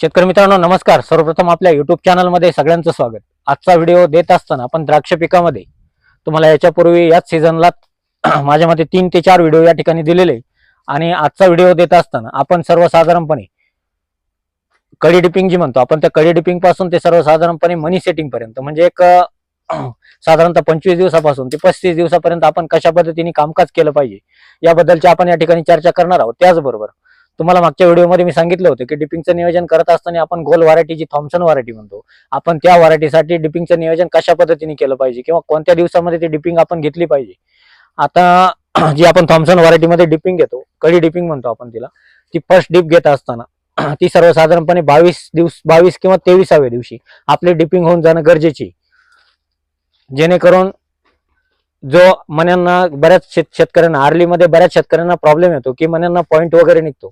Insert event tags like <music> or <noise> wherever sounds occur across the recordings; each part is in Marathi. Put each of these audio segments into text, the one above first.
शेतकरी मित्रांनो नमस्कार. सर्वप्रथम आपल्या युट्यूब चॅनलमध्ये सगळ्यांचं स्वागत. आजचा व्हिडिओ देत असताना आपण द्राक्ष पिकामध्ये तुम्हाला याच्यापूर्वी याच सीझनला <clears throat> माझ्या मते तीन ते चार व्हिडिओ या ठिकाणी दिलेले आणि आजचा व्हिडिओ देत असताना आपण सर्वसाधारणपणे कडी डिपिंग जी म्हणतो आपण त्या कडी डिपिंगपासून ते सर्वसाधारणपणे मनी सेटिंग पर्यंत म्हणजे एक <clears throat> साधारणतः पंचवीस दिवसापासून ते पस्तीस दिवसापर्यंत आपण कशा पद्धतीने कामकाज केलं पाहिजे याबद्दलची आपण या ठिकाणी चर्चा करणार आहोत. त्याचबरोबर तुम्हाला मागच्या व्हिडिओमध्ये मी सांगितलं होतं की डिपिंगचं नियोजन करत असताना आपण गोल व्हरायटी जी थॉम्सन व्हरायटी म्हणतो आपण त्या व्हरायटीसाठी डिपिंगचं नियोजन कशा पद्धतीने केलं पाहिजे किंवा कोणत्या दिवसामध्ये ती डिपिंग आपण घेतली पाहिजे. आता <clears throat> जी आपण थॉम्सन व्हरायटीमध्ये डिपिंग घेतो कडी डिपिंग म्हणतो आपण तिला ती फर्स्ट डिप घेत असताना <clears throat> ती सर्वसाधारणपणे बावीस दिवस बावीस किंवा तेवीसाव्या दिवशी आपली डिपिंग होऊन जाणं गरजेची जेणेकरून जो मन्यांना बऱ्याच शेत शेतकऱ्यांना आर्लीमध्ये बऱ्याच शेतकऱ्यांना प्रॉब्लेम येतो की मन्यांना पॉईंट वगैरे निघतो.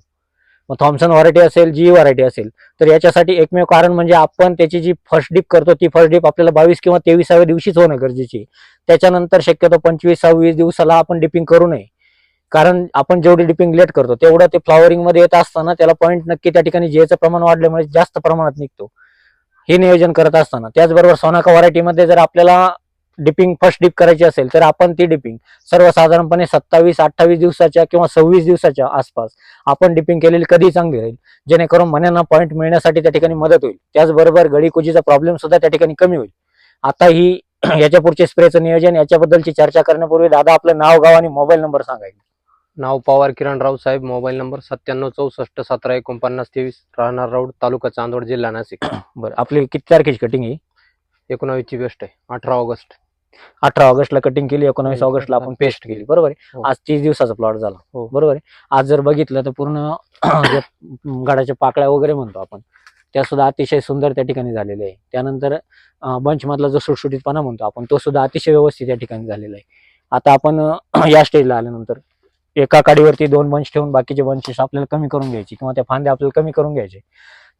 मग थॉम्सन व्हरायटी असेल जी व्हरायटी असेल तर याच्यासाठी एकमेव कारण म्हणजे आपण त्याची जी फर्स्ट डिप करतो ती फर्स्ट डिप आपल्याला बावीस किंवा तेवीसाव्या दिवशीच होणं गरजेची. त्याच्यानंतर शक्यतो पंचवीस सव्वीस दिवसाला आपण डिपिंग करू नये. कारण आपण जेवढी डिपिंग लेट करतो तेवढं ते फ्लॉवरिंगमध्ये येत असताना त्याला पॉईंट नक्की त्या ठिकाणी जेचं प्रमाण वाढल्यामुळे जास्त प्रमाणात निघतो. हे नियोजन करत असताना. त्याचबरोबर सोनाका व्हरायटीमध्ये जर आपल्याला डिपिंग फर्स्ट डिप करायची असेल तर आपण ती डिपिंग सर्वसाधारणपणे सत्तावीस अठ्ठावीस दिवसाच्या किंवा सव्वीस दिवसाच्या आसपास आपण डिपिंग केलेली कधी चांगली राहील. जेणेकरून मन्यांना पॉईंट मिळण्यासाठी त्या ठिकाणी मदत होईल. त्याचबरोबर गडीकुजीचा प्रॉब्लेम सुद्धा त्या ठिकाणी कमी होईल. आता ही <clears throat> याच्या पुढचे स्प्रेचं नियोजन याच्याबद्दलची चर्चा करण्यापूर्वी दादा आपलं नाव गाव आणि मोबाईल नंबर सांगायचं नाव पवार किरण राव साहेब मोबाईल नंबर सत्त्याण्णव चौसष्ट सतरा एकोणपन्नास तेवीस राहणार रोड तालुका चांदवड जिल्हा नाशिक. <clears throat> बरं आपली किती तारखेची कटिंग आहे एकोणावीसची बेस्ट आहे अठरा ऑगस्ट. अठरा ऑगस्टला कटिंग केली एकोणावीस हो, ऑगस्टला आपण पेस्ट केली. बरोबर आहे? हो. आज तीस दिवसाचा प्लॉट झाला. हो. बरोबर आहे? आज जर बघितलं तर पूर्ण <clears throat> गाडाच्या पाकळ्या वगैरे म्हणतो आपण त्या सुद्धा अतिशय सुंदर त्या ठिकाणी झालेल्या आहे त्यानंतर बंच मधला जो सुटसुटीतपणा म्हणतो आपण तो सुद्धा अतिशय व्यवस्थित त्या ठिकाणी झालेला आहे. आता आपण या स्टेजला आल्यानंतर एका काडीवरती दोन बंच ठेवून बाकीचे बंचेस आपल्याला कमी करून घ्यायचे किंवा त्या फांद्या आपल्याला कमी करून घ्यायचे.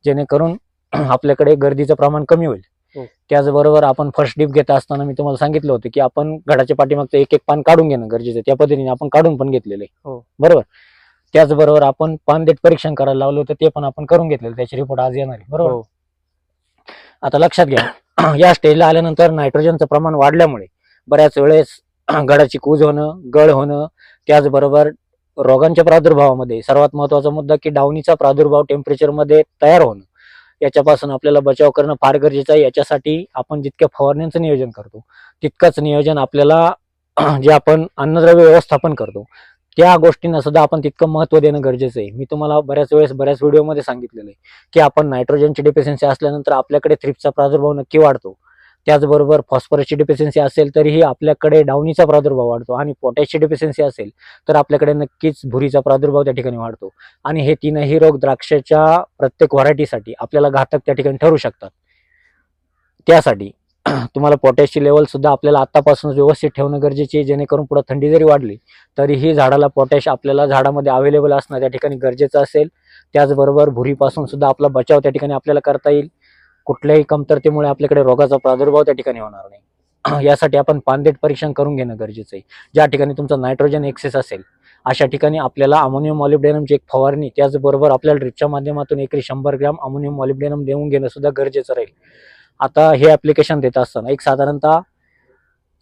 जेणेकरून <clears throat> आपल्याकडे गर्दीचं प्रमाण कमी होईल. हो. त्याचबरोबर आपण फर्स्ट डिप घेत असताना मी तुम्हाला सांगितलं होतं की आपण घडाच्या पाठीमागचं एक एक पान काढून घेणं गरजेचं आहे. त्या पद्धतीने आपण काढून पण घेतलेलं हो. बरोबर? त्याचबरोबर आपण पान देठ परीक्षण करायला लावलं होतं ते पण आपण करून घेतलेलं त्याचे रिपोर्ट आज येणार आहे. बरोबर? हो. आता लक्षात घ्या <clears throat> या स्टेजला आल्यानंतर नायट्रोजनचं प्रमाण वाढल्यामुळे बऱ्याच वेळेस <clears throat> गडाची कूज होणं गळ होणं त्याचबरोबर रोगांच्या प्रादुर्भावामध्ये सर्वात महत्त्वाचा मुद्दा की डावणीचा प्रादुर्भाव टेम्परेचरमध्ये तयार होणं. याच्यापासून आपल्याला बचाव करणं फार गरजेचं आहे. याच्यासाठी आपण जितक्या फवारण्यांचं नियोजन करतो तितकंच नियोजन आपल्याला <clears throat> जे आपण अन्नद्रव्य व्यवस्थापन करतो त्या गोष्टींना सुद्धा आपण तितकं महत्त्व देणं गरजेचं आहे. मी तुम्हाला बऱ्याच वेळेस बऱ्याच व्हिडिओमध्ये सांगितलेलं आहे की आपण नायट्रोजनची डिफिशियन्सी असल्यानंतर आपल्याकडे थ्रिप्सचा प्रादुर्भाव नक्की वाढतो. त्याचबरोबर फॉस्फरसची डिफिशियन्सी असेल तरीही आपल्याकडे डावणीचा प्रादुर्भाव वाढतो आणि पोटॅशची डिफिशियन्सी असेल तर आपल्याकडे नक्कीच भुरीचा प्रादुर्भाव त्या ठिकाणी वाढतो. आणि हे तीनही रोग द्राक्षाच्या प्रत्येक व्हरायटीसाठी आपल्याला घातक त्या ठिकाणी ठरू शकतात. त्यासाठी <clears throat> तुम्हाला पोटॅशची लेवल सुद्धा आपल्याला आतापासून व्यवस्थित ठेवणं गरजेचे आहे जेणेकरून पुढे थंडी जरी वाढली तरीही झाडाला पोटॅश आपल्याला झाडामध्ये अवेलेबल असणं त्या ठिकाणी गरजेचं असेल. त्याचबरोबर भुरीपासून सुद्धा आपला बचाव त्या ठिकाणी आपल्याला करता येईल. कुठल्याही कमतरतेमुळे आपल्याकडे रोगाचा प्रादुर्भाव त्या ठिकाणी होणार नाही. <clears throat> यासाठी आपण पानदेट परीक्षण करून घेणं गरजेचं आहे. ज्या ठिकाणी तुमचं नायट्रोजन एक्सेस असेल अशा ठिकाणी आपल्याला अमोनियम ऑलिब्डेनमची एक फवारणी त्याचबरोबर आपल्याला ड्रिपच्या माध्यमातून एकरी शंभर ग्रॅम अमोनियम मॉलिब्डेनम देऊन घेणं सुद्धा गरजेचं राहील. आता हे ॲप्लिकेशन देत असताना एक साधारणतः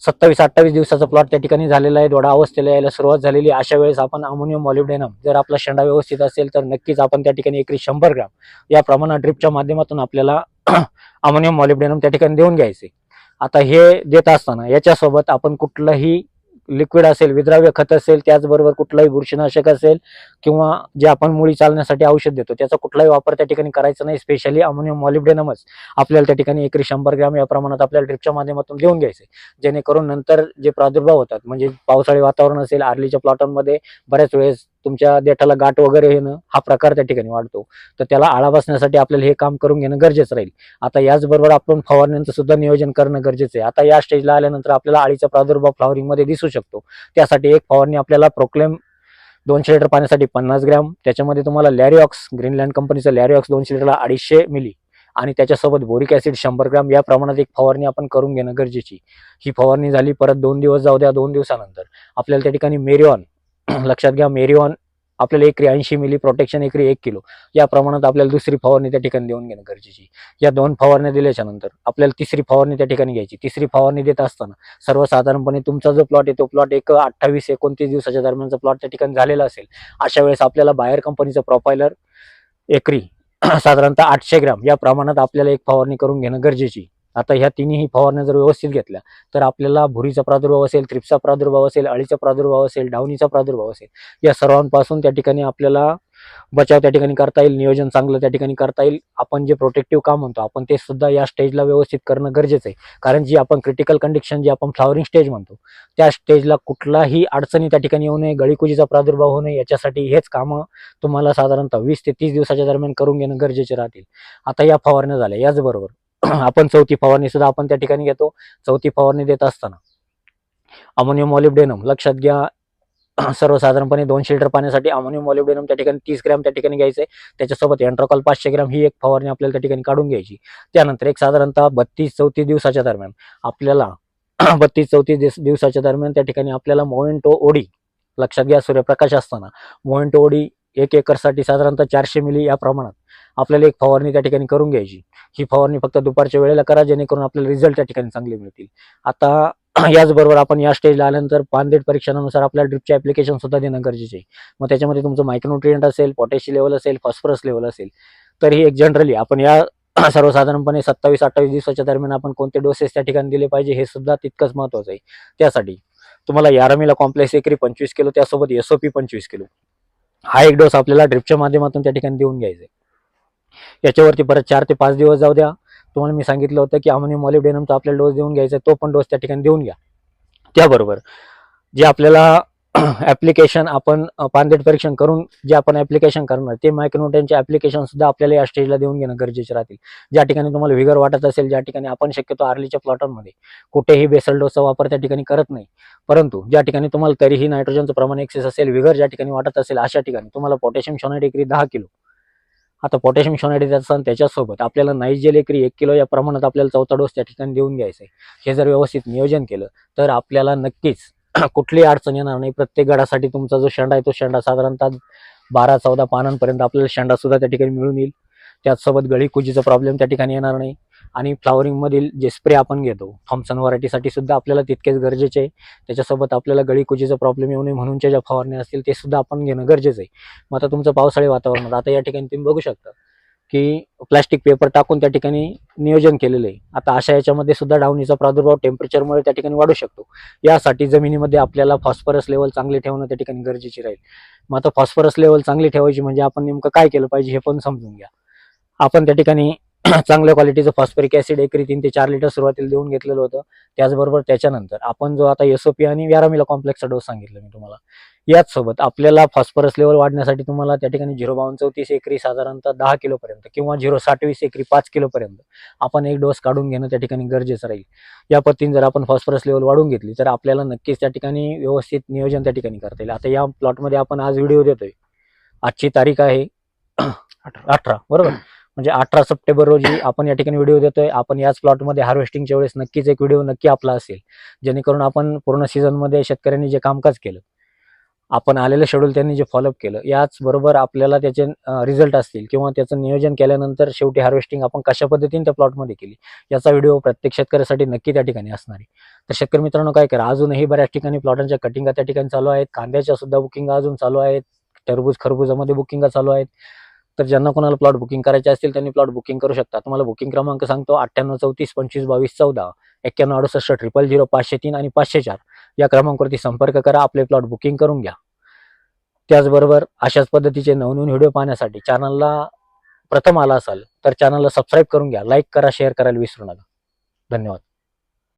सत्तावीस अठ्ठावीस दिवसाचा प्लॉट त्या ठिकाणी झालेला आहे. दोडा अवस्थेला यायला सुरुवात झालेली अशा वेळेस आपण अमोनियम मॉलिब्डेनम जर आपला शेंडा व्यवस्थित असेल तर नक्कीच आपण त्या ठिकाणी एकरी शंभर ग्रॅम या प्रमाणात ड्रिपच्या माध्यमातून आपल्याला <clears throat> अमोनियम मॉलिब्डेनम त्या ठिकाणी देऊन घ्यायचे. आता हे देत असताना याच्यासोबत आपण कुठलंही लिक्विड असेल विद्राव्य खत असेल त्याचबरोबर कुठलाही बुरशीनाशक असेल किंवा जे आपण मुळी चालण्यासाठी औषध देतो त्याचा कुठलाही वापर त्या ठिकाणी करायचा नाही. स्पेशली अमोनियम मॉलिब्डेनमच आपल्याला त्या ठिकाणी एकरी शंभर ग्रॅम या प्रमाणात आपल्याला ड्रिपच्या माध्यमातून देऊन घ्यायचे. जेणेकरून नंतर जे प्रादुर्भाव होतात म्हणजे पावसाळी वातावरण असेल आर्लीच्या प्लॉटांमध्ये बऱ्याच वेळेस तुमच्या देठाला गाठ वगैरे येणं हा प्रकार त्या ठिकाणी वाढतो. तर त्याला आळा बसण्यासाठी आपल्याला हे काम करून घेणं गरजेचं राहील. आता याचबरोबर आपण फवारण्यांचं सुद्धा नियोजन करणं गरजेचं आहे. आता या स्टेजला आल्यानंतर आपल्याला आळीचा प्रादुर्भाव फ्लॉवरिंगमध्ये दिसू शकतो. त्यासाठी एक फवारणी आपल्याला प्रोक्लेम दोनशे लिटर पाण्यासाठी पन्नास ग्रॅम त्याच्यामध्ये तुम्हाला लॅरिऑक्स ग्रीनलँड कंपनीचं लॅरिऑक्स दोनशे लिटरला अडीचशे मिली आणि त्याच्यासोबत बोरिक ऍसिड शंभर ग्रॅम या प्रमाणात एक फवारणी आपण करून घेणं गरजेची. ही फवारणी झाली परत दोन दिवस जाऊ द्या दोन दिवसानंतर. आपल्याला त्या ठिकाणी मेरिऑन <clears throat> लक्षात घ्या मेरिऑन आपल्याला एकरी ऐंशी मिली प्रोटेक्शन एकरी एक किलो. या प्रमाणात आपल्याला दुसरी फवारणी त्या ठिकाणी देऊन घेणं गरजेची या दोन फवारण्या दिल्याच्या नंतर आपल्याला तिसरी फवारणी त्या ठिकाणी घ्यायची तिसरी फवारणी देत असताना सर्वसाधारणपणे तुमचा जो प्लॉट आहे तो प्लॉट एक अठ्ठावीस एकोणतीस दिवसाच्या दरम्यानचा प्लॉट त्या ठिकाणी झालेला असेल. अशा वेळेस आपल्याला बाहेर कंपनीचं प्रोफायलर एकरी <clears throat> साधारणतः आठशे ग्रॅम या प्रमाणात आपल्याला एक फवारणी करून घेणं गरजेची आता ह्या तिन्ही फवारण्या जर व्यवस्थित घेतल्या तर आपल्याला भुरीचा प्रादुर्भाव असेल त्रिपचा प्रादुर्भाव असेल अळीचा प्रादुर्भाव असेल डावणीचा प्रादुर्भाव असेल या सर्वांपासून त्या ठिकाणी आपल्याला बचाव त्या ठिकाणी करता येईल नियोजन चांगलं त्या ठिकाणी करता येईल. आपण जे प्रोटेक्टिव्ह काम म्हणतो आपण ते सुद्धा या स्टेजला व्यवस्थित करणं गरजेचं आहे. कारण जी आपण क्रिटिकल कंडिशन जी आपण फ्लॉवरिंग स्टेज म्हणतो त्या स्टेजला कुठलाही अडचणी त्या ठिकाणी येऊ नये गळीकुजीचा प्रादुर्भाव होऊ नये याच्यासाठी हेच कामं तुम्हाला साधारणतः वीस ते तीस दिवसाच्या दरम्यान करून घेणं गरजेचे राहतील. आता या फवारण्या झाल्या याचबरोबर <clears throat> आपण चौथी फवारणी सुद्धा आपण त्या ठिकाणी घेतो. चौथी फवारणी देत असताना अमोनियम ऑलिब्डेनम लक्षात घ्या <clears throat> सर्वसाधारणपणे दोनशे लिटर पाण्यासाठी अमोनियम ऑलिब्डेनम त्या ठिकाणी तीस ग्रॅम त्या ठिकाणी घ्यायचं. आहे त्याच्यासोबत एन्ट्रोकॉल पाचशे ग्रॅम ही एक फवारणी आपल्याला त्या ठिकाणी काढून घ्यायची. त्यानंतर एक साधारणतः बत्तीस चौतीस दिवसाच्या दरम्यान आपल्याला <clears throat> बत्तीस चौतीस दिवसाच्या दरम्यान त्या ठिकाणी आपल्याला मोएंटो ओडी लक्षात घ्या सूर्यप्रकाश असताना मोएंटो ओडी एक एकरसाठी साधारणतः चारशे मिली या प्रमाणात आपल्याला एक फवारणी त्या ठिकाणी करून घ्यायची. ही फवारणी फक्त दुपारच्या वेळेला करा जेणेकरून आपल्याला रिझल्ट त्या ठिकाणी चांगले मिळतील. आता <clears throat> याचबरोबर आपण या स्टेजला आल्यानंतर पानदेट परीक्षणानुसार आपल्याला ड्रिपचे ऍप्लिकेशन सुद्धा देणं गरजेचे आहे. मग त्याच्यामध्ये तुमचं मायक्रोन्युट्रियंट असेल पोटॅशियम लेवल असेल फॉस्फरस लेवल असेल तर ही एक जनरली आपण या <clears throat> सर्वसाधारणपणे सत्तावीस अठ्ठावीस दिवसाच्या दरम्यान आपण कोणते डोसेस त्या ठिकाणी दिले पाहिजे हे सुद्धा तितकंच महत्वाचं आहे. त्यासाठी तुम्हाला यारमीला कॉम्प्लेक्स एकरी पंचवीस किलो त्यासोबत एसओपी पंचवीस किलो. हा एक डोस आपल्याला ड्रिपच्या माध्यमातून त्या ठिकाणी देऊन घ्यायचा आहे याच्यावरती परत चार ते पाच दिवस जाऊ द्या. तुम्हाला मी सांगितलं होतं की अमोनियम मॉलिब्डेनमचा आपल्याला डोस देऊन घ्यायचा तो पण डोस त्या ठिकाणी देऊन घ्या. त्याबरोबर जे आपल्याला <clears throat> ऍप्लिकेशन आपण पानदेट परीक्षण करून जे आपण ऍप्लिकेशन करणार ते मायक्रोन्युट्रियनचे ऍप्लिकेशन सुद्धा आपल्याला या स्टेजला देऊन घेणं गरजेचे राहतील. ज्या ठिकाणी तुम्हाला विगर वाटत असेल ज्या ठिकाणी आपण शक्यतो आर्लीच्या प्लॉटांमध्ये कुठेही बेसल डोसचा वापर त्या ठिकाणी करत नाही. परंतु ज्या ठिकाणी तुम्हाला तरीही नायट्रोजनचं प्रमाण एक्सेस असेल विगर ज्या ठिकाणी वाटत असेल अशा ठिकाणी तुम्हाला पोटॅशियम शॉनाईट एकरी दहा किलो. आता पोटॅशियम शॉनाईट असताना त्याच्यासोबत आपल्याला नाईजेल एकरी एक किलो या प्रमाणात आपल्याला चौथा डोस त्या ठिकाणी देऊन घ्यायचा आहे हे जर व्यवस्थित नियोजन केलं तर आपल्याला नक्कीच <clears throat> कुठलीही अडचण येणार नाही. प्रत्येक गडासाठी तुमचा जो शेंडा आहे तो शेंडा साधारणतः बारा चौदा पानांपर्यंत आपल्याला शेंडा सुद्धा त्या ठिकाणी मिळून येईल. त्याचसोबत गळी कुजीचा प्रॉब्लेम त्या ठिकाणी येणार नाही. आणि फ्लॉवरिंगमधील जे स्प्रे आपण घेतो थॉम्सन व्हरायटीसाठी सुद्धा आपल्याला तितकेच गरजेचे आहे. त्याच्यासोबत आपल्याला गळी कुजीचा प्रॉब्लेम येऊ नये म्हणूनच्या ज्या फवारण्या असतील ते सुद्धा आपण घेणं गरजेचं आहे. मग आता तुमचं पावसाळी वातावरणात आता या ठिकाणी तुम्ही बघू शकता की प्लास्टिक पेपर टाकून त्या ठिकाणी नियोजन केलेलं आहे. आता अशा याच्यामध्ये सुद्धा डावणीचा प्रादुर्भाव टेम्परेचरमुळे त्या ठिकाणी वाढू शकतो. यासाठी जमिनीमध्ये आपल्याला फॉस्फरस लेवल चांगले ठेवणं त्या ठिकाणी गरजेची राहील. मग आता फॉस्फरस लेवल चांगली ठेवायची म्हणजे आपण नेमकं काय केलं पाहिजे हे पण समजून घ्या. आपण त्या ठिकाणी चांगल्या क्वालिटीचं फॉस्फरिक ऍसिड एकरी तीन ते चार लिटर सुरुवातीला देऊन घेतलेलं होतं. त्याचबरोबर त्याच्यानंतर आपण जो आता एसओपी आणि व्यारामिला कॉम्प्लेक्सचा डोस सांगितलं मी तुम्हाला. याच सोबत आपल्याला फॉस्फरस लेवल वाढण्यासाठी तुम्हाला त्या ठिकाणी झिरो बावन्न चौतीस एकरी साधारणतः दहा किलो पर्यंत किंवा झिरो साठवीस एकरी पाच किलो पर्यंत आपण एक डोस काढून घेणं त्या ठिकाणी गरजेचं राहील. या पद्धतीने जर आपण फॉस्फरस लेवल वाढून घेतली तर आपल्याला नक्कीच त्या ठिकाणी व्यवस्थित नियोजन त्या ठिकाणी करता येईल. आता या प्लॉटमध्ये आपण आज व्हिडिओ देतोय. आजची तारीख आहे अठरा बरोबर? म्हणजे अठरा सप्टेंबर रोजी आपण या ठिकाणी व्हिडिओ देतोय. आपण याच प्लॉटमध्ये हार्वेस्टिंगच्या वेळेस नक्कीच एक व्हिडिओ नक्की आपला असेल. जेणेकरून आपण पूर्ण सीझनमध्ये शेतकऱ्यांनी जे कामकाज केलं आपण आलेलं शेड्यूल त्यांनी जे फॉलोअप केलं याचबरोबर आपल्याला त्याचे रिझल्ट असतील किंवा त्याचं नियोजन केल्यानंतर शेवटी हार्वेस्टिंग आपण कशा पद्धतीने त्या प्लॉटमध्ये केली याचा व्हिडिओ प्रत्येक शेतकऱ्यासाठी नक्की त्या ठिकाणी असणार आहे. तर शेतकरी मित्रांनो काय करा अजूनही बऱ्याच ठिकाणी प्लॉटांच्या कटिंगा त्या ठिकाणी चालू आहेत. कांद्याच्या सुद्धा बुकिंग अजून चालू आहेत. टरबूज खरबुजामध्ये बुकिंग चालू आहेत. तर ज्यांना कोणाला प्लॉट बुकिंग करायचे असतील त्यांनी प्लॉट बुकिंग करू शकता. तुम्हाला बुकिंग क्रमांक सांगतो अठ्ठ्याण्णव चौतीस पंचवीस बावीस चौदा एक्क्याण्णव अडुसष्ट ट्रिपल झिरो पाचशे तीन आणि पाचशे चार. या क्रमांकावरती संपर्क करा आपले प्लॉट बुकिंग करून घ्या. त्याचबरोबर अशाच पद्धतीचे नवनवीन व्हिडिओ पाहण्यासाठी चॅनलला प्रथम आला असाल तर चॅनलला सबस्क्राईब करून घ्या. लाईक करा शेअर करायला विसरू नका. धन्यवाद.